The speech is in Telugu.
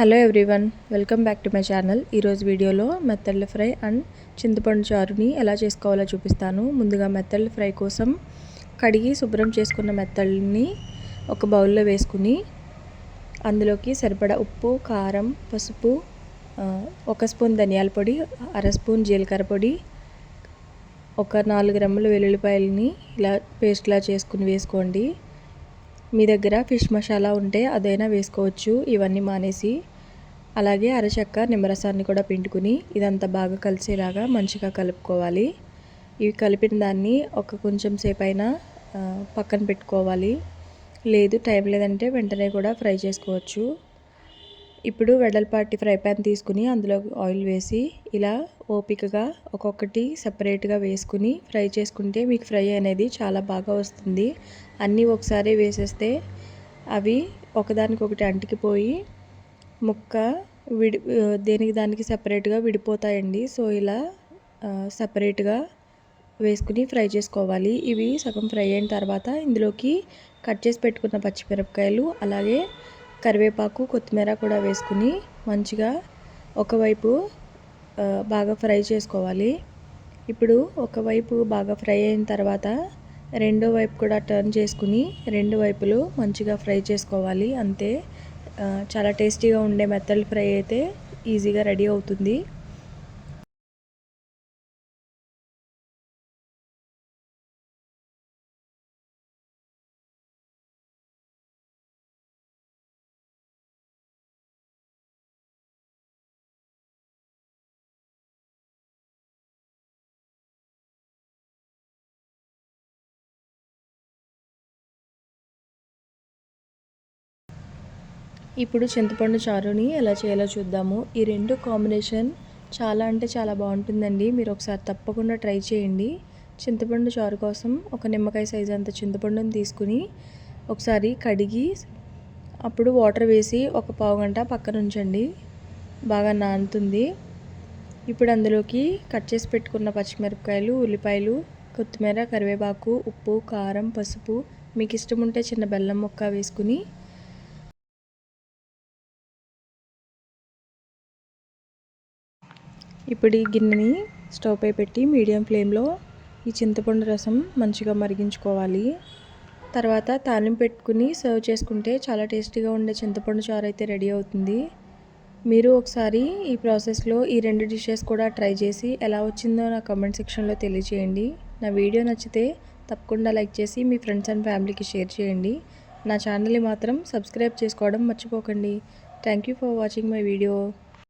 Hello everyone welcome back to my channel ఈరోజు వీడియోలో మెత్తళ్ళ ఫ్రై అండ్ చింతపండు చారుని ఎలా చేసుకోవాలో చూపిస్తాను. ముందుగా మెత్తళ్ళ ఫ్రై కోసం కడిగి శుభ్రం చేసుకున్న మెత్తళ్ళని ఒక బౌల్లో వేసుకుని అందులోకి సరిపడా ఉప్పు కారం పసుపు ఒక స్పూన్ ధనియాల పొడి అర స్పూన్ జీలకర్ర పొడి ఒక నాలుగు గ్రాములు వెల్లుల్లిపాయలని ఇలా పేస్ట్లా చేసుకుని వేసుకోండి. మీ దగ్గర ఫిష్ మసాలా ఉంటే అదైనా వేసుకోవచ్చు. ఇవన్నీ మానేసి అలాగే అరచక్క నిమ్మరసాన్ని కూడా పిండుకుని ఇదంతా బాగా కలిసేలాగా మంచిగా కలుపుకోవాలి. ఇవి కలిపిన దాన్ని ఒక కొంచెం సేపు అయినా పక్కన పెట్టుకోవాలి. లేదు టైం లేదంటే వెంటనే కూడా ఫ్రై చేసుకోవచ్చు. ఇప్పుడు వెడల్పాటి ఫ్రై ప్యాన్ తీసుకుని అందులో ఆయిల్ వేసి ఇలా ఓపికగా ఒక్కొక్కటి సపరేట్గా వేసుకుని ఫ్రై చేసుకుంటే మీకు ఫ్రై అనేది చాలా బాగా వస్తుంది. అన్నీ ఒకసారి వేసేస్తే అవి ఒకదానికొకటి అంటికిపోయి ముక్క విడి దేనికి దానికి సపరేట్గా విడిపోతాయండి. సో ఇలా సపరేట్గా వేసుకుని ఫ్రై చేసుకోవాలి. ఇవి సగం ఫ్రై అయిన తర్వాత ఇందులోకి కట్ చేసి పెట్టుకున్న పచ్చిమిరపకాయలు అలాగే కరివేపాకు కొత్తిమీర కూడా వేసుకుని మంచిగా ఒకవైపు బాగా ఫ్రై చేసుకోవాలి. ఇప్పుడు ఒకవైపు బాగా ఫ్రై అయిన తర్వాత రెండో వైపు కూడా టర్న్ చేసుకుని రెండు వైపులు మంచిగా ఫ్రై చేసుకోవాలి. అంతే. చాలా టేస్టీగా ఉండే మెత్తల్ ఫ్రై అయితే ఈజీగా రెడీ అవుతుంది. ఇప్పుడు చింతపండు చారుని ఎలా చేయాలో చూద్దాము. ఈ రెండు కాంబినేషన్ చాలా అంటే చాలా బాగుంటుందండి. మీరు ఒకసారి తప్పకుండా ట్రై చేయండి. చింతపండు చారు కోసం ఒక నిమ్మకాయ సైజు అంత చింతపండుని తీసుకుని ఒకసారి కడిగి అప్పుడు వాటర్ వేసి ఒక పావు గంట పక్కన ఉంచండి. బాగా నానుతుంది. ఇప్పుడు అందులోకి కట్ చేసి పెట్టుకున్న పచ్చిమిరపకాయలు ఉల్లిపాయలు కొత్తిమీర కరివేపాకు ఉప్పు కారం పసుపు మీకు ఇష్టం ఉంటే చిన్న బెల్లం ముక్క వేసుకుని ఇప్పుడు ఈ గిన్నెని స్టవ్ పై పెట్టి మీడియం ఫ్లేమ్లో ఈ చింతపండు రసం మంచిగా మరిగించుకోవాలి. తర్వాత తాలింపు పెట్టుకుని సర్వ్ చేసుకుంటే చాలా టేస్టీగా ఉండే చింతపండు చారు అయితే రెడీ అవుతుంది. మీరు ఒకసారి ఈ ప్రాసెస్లో ఈ రెండు డిషెస్ కూడా ట్రై చేసి ఎలా వచ్చిందో నా కమెంట్ సెక్షన్లో తెలియజేయండి నా వీడియో నచ్చితే తప్పకుండా లైక్ చేసి మీ ఫ్రెండ్స్ అండ్ ఫ్యామిలీకి షేర్ చేయండి. నా ఛానల్ని మాత్రం సబ్స్క్రైబ్ చేసుకోవడం మర్చిపోకండి. Thank you for watching my video.